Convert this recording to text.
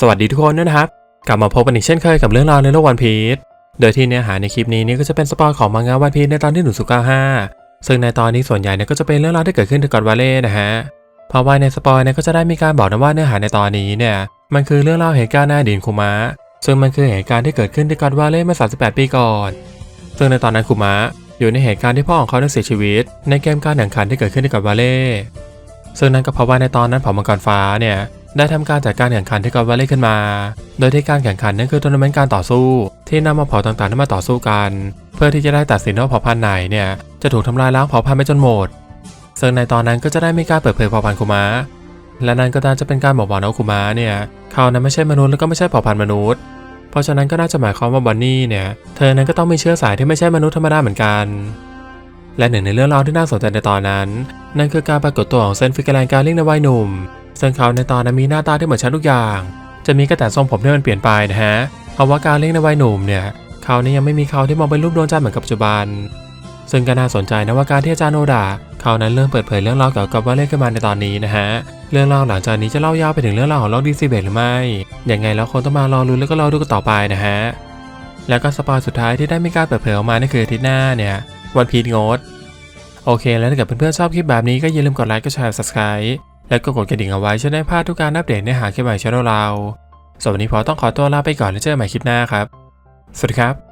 สวัสดีทุกคนด้วยนะครับ กลับมาพบกันอีกเช่นเคยกับเรื่องราวในโลกวันพีชโดยที่เนื้อหาในคลิปนี้นี่ก็จะเป็นสปอยของมังงะวันพีชในตอนที่หนึ่งสุก้าห้าซึ่งในตอนนี้ส่วนใหญ่เนี่ยก็จะเป็นเรื่องราวที่เกิดขึ้นที่กอนวาเล่นะฮะเพราะว่าในสปอยเนี่ยก็จะได้มีการบอกนะว่าเนื้อหาในตอนนี้เนี่ยมันคือเรื่องเล่าเหตุการณ์ในอดีตคุมะซึ่งมันคือเหตุการณ์ที่เกิดขึ้นที่กอนวาเล่เมื่อ 38 ปีก่อน ซึ่งในตอนนั้นคุมะอยู่ในเหตุการณ์ที่พ่อของเขาได้เสียชีวิต ในเกมการแข่งขันที่เกิดขึ้นที่กอนวาเล่ซึ่งนั่นก็เพราะว่าในตอนนั้นเผ่ามังกรฟ้าเนี่ย ได้ทำการจัดการแข่งขันที่กอนวาเล่ขึ้นมา โดยที่การแข่งขันนั่นคือทัวร์นาเมนต์การต่อสู้ ที่นำมาเผ่าต่างๆที่มาต่อสู้กัน เพื่อที่จะได้ตัดสินว่าเผ่าพันธุ์ไหนเนี่ยจะถูกทำลายล้างเผ่าพันธุ์ไปจนหมด ซึ่งในตอนนั้นก็จะได้ไมีกล้าเปิดเผยเผ่าพันธุ์คุมะและนั่นก็น่าจะเป็นการบอกว่าน้องคุมะเนี่ยเขานั้นไม่ใช่มนุษย์แล้วก็ไม่ใช่เผ่าพันธุ์มนุษย์ เพราะฉะนั้นก็น่าจะหมายความว่าบอนนี่เนี่ยเธอนั้นก็ต้องมีเชื้อสายที่ไม่ใช่มนุษย์ธรรมดาเหมือนกันและหนึ่งในเรื่องราวที่น่าสนใจในตอนนั้น นั่นคือการปรากฏตัวของเซนฟิกแลนการลิงในวัยหนุ่ม ซึ่งเขาในตอนนั้นมีหน้าตาที่เหมือนฉันทุกอย่าง จะมีกระแต่ทรงผมที่มันเปลี่ยนไปนะฮะ เพราะว่าการเลิงในวัยหนุ่มเนี่ย เขานี่ยังไม่มีเขาที่มองเป็นรูปดวงจันทร์เหมือนกับปัจจุบัน ซึ่งก็น่าสนใจนะว่าการที่อาจารย์โนดาเขานั้นเริ่มเปิดเผยเรื่องราวเกี่ยวกับว่าเล่นขึ้นมาในตอนนี้นะฮะ เรื่องราวหลังจากนี้จะเล่ายาวไปถึงเรื่องราวของโลกดีซีเบตหรือไม่ ยังไงแล้วคงต้องมารอรุ้แล้วก็รอดูกันต่อไปนะฮะ แล้วก็สปอยสุดท้ายที่ได้มีการเปิดเผยออกมานั่นคืออาทิตย์หน้าเนี่ยวันพีทงดโอเค แล้วถ้าเกิดเพื่อนๆชอบคลิปแบบนี้ก็อย่าลืมกดไลค์ กดแชร์ subscribe และก็กดกระดิ่งเอาไว้จะได้พลาดทุกการอัปเดตเนื้อหาคลิปใหม่ช่องเราสำหรับวันนี้พอต้องขอตัวลาไปก่อนแล้วเจอกันใหม่คลิปหน้าครับ สวัสดีครับ